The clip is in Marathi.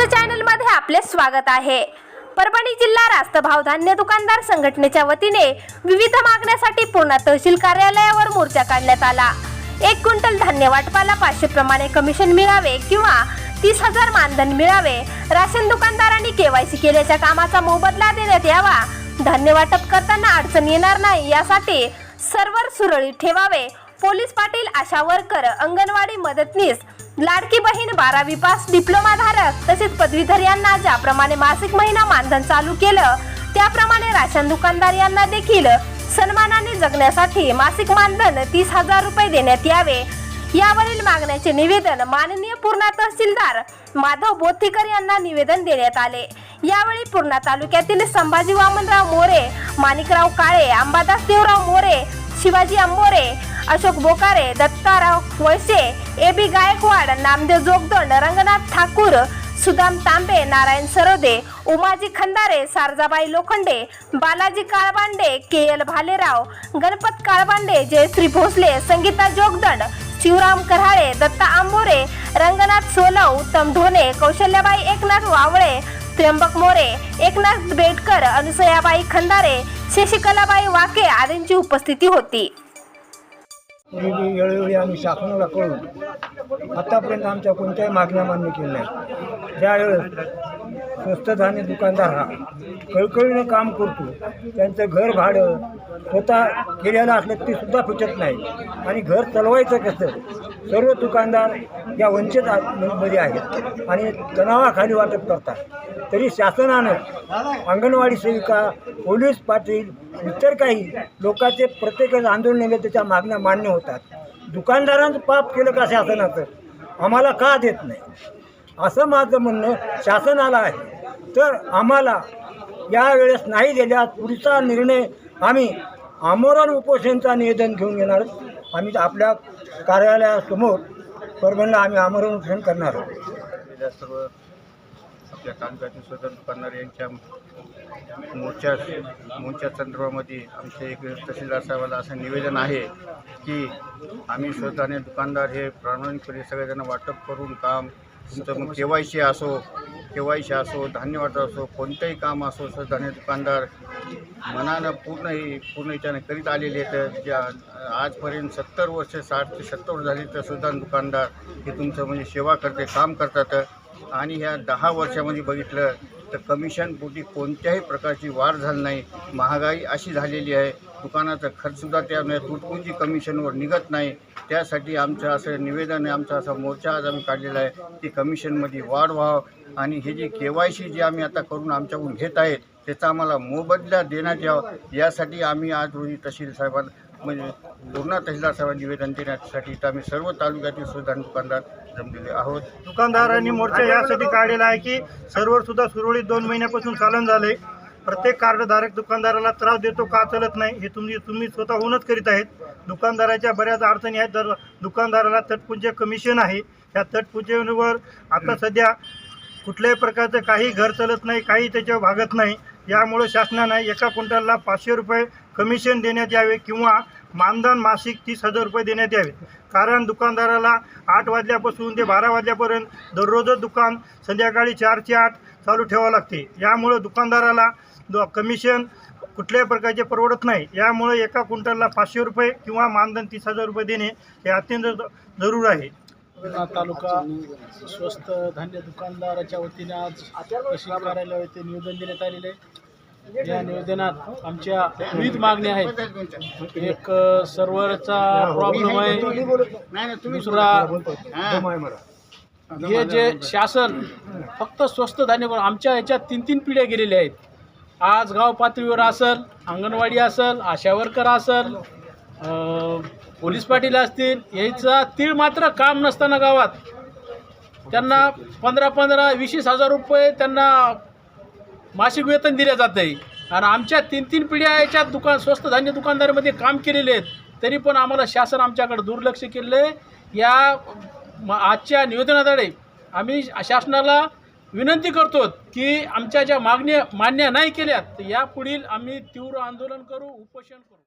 न्यूज चॅनलमध्ये आपले स्वागत आहे. परभणी जिल्हा रास्त भाव धान्य दुकानदार संघटनेच्या वतीने विविध मागण्यासाठी पूर्णा तहसील कार्यालयावर मोर्चा काढण्यात आला. एक क्विंटल धान्य वाटपाला पाचशे प्रमाणे कमिशन मिळावे किंवा तीस हजार मानधन मिळावे राशन दुकानदारांनी केवायसी केल्याच्या कामाचा मोबदला देण्यात यावा धान्य वाटप करताना अडचण येणार नाही यासाठी सर्व्हर सुरळीत ठेवावे पोलीस पाटील आशा वर्कर अंगणवाडी मदतनीस लाडकी बहीण बारावी पास डिप्लोमा धारक तसेच पदवीधर यांना ज्याप्रमाणे मासिक महिना मानधन चालू केलं त्याप्रमाणे राशन दुकानदार यांना देखील सन्मानाने जगण्यासाठी मासिक मानधन तीस हजार रुपये देण्यात यावे. यावरील मागण्याचे निवेदन माननीय पूर्णा तहसीलदार माधव बोथीकर यांना निवेदन देण्यात आले. यावेळी पूर्णा तालुक्यातील Sambhaji Wamanrao More Manikrao Kale Ambadas Deorao More Shivaji Ambore Ashok Bokare Dattarao Walse A B Gaikwad Namdev Jogdand Ranganath Thakur Sudam Tambe Narayan Sarode Umaji Khandare Sarjabai Lokhande Balaji Kalbande K L Bhalerao Ganpat Kalbande Jayashree Bhosale Sangita Jogdand Shivram Karale Datta Ambore Ranganath Solav Uttam Dhone Kaushalyabai Eknath वावळे त्र्यंबक मोरे एकनाथ बेटकर अनुसयाबाई खंदारे शशिकलाबाई वाके आदींची उपस्थिती होती. पूर्वी वेळोवेळी आम्ही शासनाला कळून आतापर्यंत आमच्या कोणत्याही मागण्या मान्य केल्या नाहीत ज्यावेळेस स्वस्त धान्य दुकानदार हा कळकळीनं काम करतो त्यांचं घर भाडं स्वतः केलेलं असलं ते सुद्धा फुटत नाही. आणि घर चालवायचं कसं? सर्व दुकानदार या वंचित मध्ये आहेत आणि तणावाखाली वाटप करतात. तरी शासनानं अंगणवाडी सेविका पोलीस पाटील इतर काही लोकांचे प्रत्येकच आंदोलन नेले त्याच्या मागण्या मान्य होतात. दुकानदारांचं पाप केलं का शासनाचं? आम्हाला का देत नाही? असं माझं म्हणणं शासनाला आहे. तर आम्हाला यावेळेस नाही दिल्यास पुढचा निर्णय आम्ही आमरण उपोषणचा निवेदन घेऊन येणार. आम्ही आपल्या कार्यालयासमोर परभणीला आम्ही आमरण उपोषण करणार आहोत. सर्व आपल्या तालुक्यातील स्वतंत्र दुकानदार यांच्या मोर्चा मोर्चा संदर्भामध्ये आमचे एक तहसीलदार साहेबाला असं निवेदन आहे की आम्ही स्वतःने दुकानदार हे प्रामाणिकपणे सगळेजण वाटप करून काम तुमचं मग के वाय सी असो के वाय सी असो धान्य वाटप असो कोणतंही काम असो स्वतःने दुकानदार मनानं पूर्ण पूर्ण याच्याने करीत आलेले आहेत. ज्या आजपर्यंत सत्तर वर्ष साठ ते सत्तर वर्ष झाली तर सुद्धा दुकानदार हे तुमचं म्हणजे सेवा करते काम करतात. आणि ह्या दहा वर्षामध्ये बघितलं तर कमिशनपोटी कोणत्याही प्रकारची वाढ झाली नाही. महागाई अशी झालेली आहे. दुकानाचा खर्चसुद्धा त्यामुळे तुटपुंजी कमिशनवर निघत नाही. त्यासाठी आमचं असं निवेदन आहे आमचा असा मोर्चा आज आम्ही काढलेला आहे की कमिशनमध्ये वाढ व्हावं. आणि हे जे के वाय सी जे आम्ही आता करून आमच्याकडून घेत आहेत त्याचा आम्हाला मोबदला देण्यात यावं. यासाठी आम्ही आज रोजी तहसील साहेबांना म्हणजे पूर्ण तहसीलदार निवेदन देण्यासाठी तर आम्ही सर्व तालुक्यातील सुद्धा दुकानदार जमलेले आहोत. दुकानदारांनी मोर्चा यासाठी काढलेला आहे की सर्व्हर सुद्धा सुरळीत दोन महिन्यापासून चालन झाले प्रत्येक कार्डधारक दुकानदाराला त्रास देतो का चालत नाही हे तुम्ही तुम्ही स्वतःहूनच करीत आहेत. दुकानदाराच्या बऱ्याच अडचणी आहेत तर दुकानदाराला तटपुंजे कमिशन आहे. त्या तटपुंजेवर आता सध्या कुठल्याही प्रकारचं काही घर चालत नाही काही त्याच्यावर भागत नाही. यामुळे शासनानं एका क्विंटलला पाचशे रुपये कमिशन देण्यात यावे किंवा मानधन मासिक तीस हजार रुपये देण्यात यावे. कारण दुकानदाराला आठ वाजल्यापासून ते बारा वाजल्यापर्यंत दररोजच दुकान संध्याकाळी चार ते आठ चालू ठेवावं लागते. यामुळं दुकानदाराला द कमिशन कुठल्याही प्रकारचे परवडत नाही. यामुळे एका क्विंटलला पाचशे रुपये किंवा मानधन तीस हजार रुपये देणे हे अत्यंत जरूर आहे. तालुका स्वस्त धान्य दुकानदाराच्या वतीने आज कृषी कार्यालय निवेदन देण्यात आलेले आहे. या निवेदनात आमच्या विविध मागण्या आहेत. एक सर्वरचा सर्व्हरचा प्रॉब्लेम आहे. दुसरा हे जे शासन फक्त स्वस्त धान्य आमच्या ह्याच्यात तीन तीन पिढ्या गेलेल्या आहेत. आज गाव पातळीवर असल अंगणवाडी असल आशा वर्कर असल पोलीस पाटील असतील याचा तीळ मात्र काम नसताना गावात. त्यांना पंधरा पंधरा वीस हजार रुपये त्यांना मासिक वेतन दिलं जात. आहे आणि आमच्या तीन तीन पिढ्या याच्यात दुकान स्वस्त धान्य दुकानदारीमध्ये काम केलेले आहेत. तरी पण आम्हाला शासन आमच्याकडे दुर्लक्ष केलेलं आहे. या आजच्या निवेदनाद्वारे आम्ही शासनाला विनंती करतो की आमच्या ज्या मागण्या मान्य नाही केल्यात तर यापुढील आम्ही तीव्र आंदोलन करू उपोषण करू.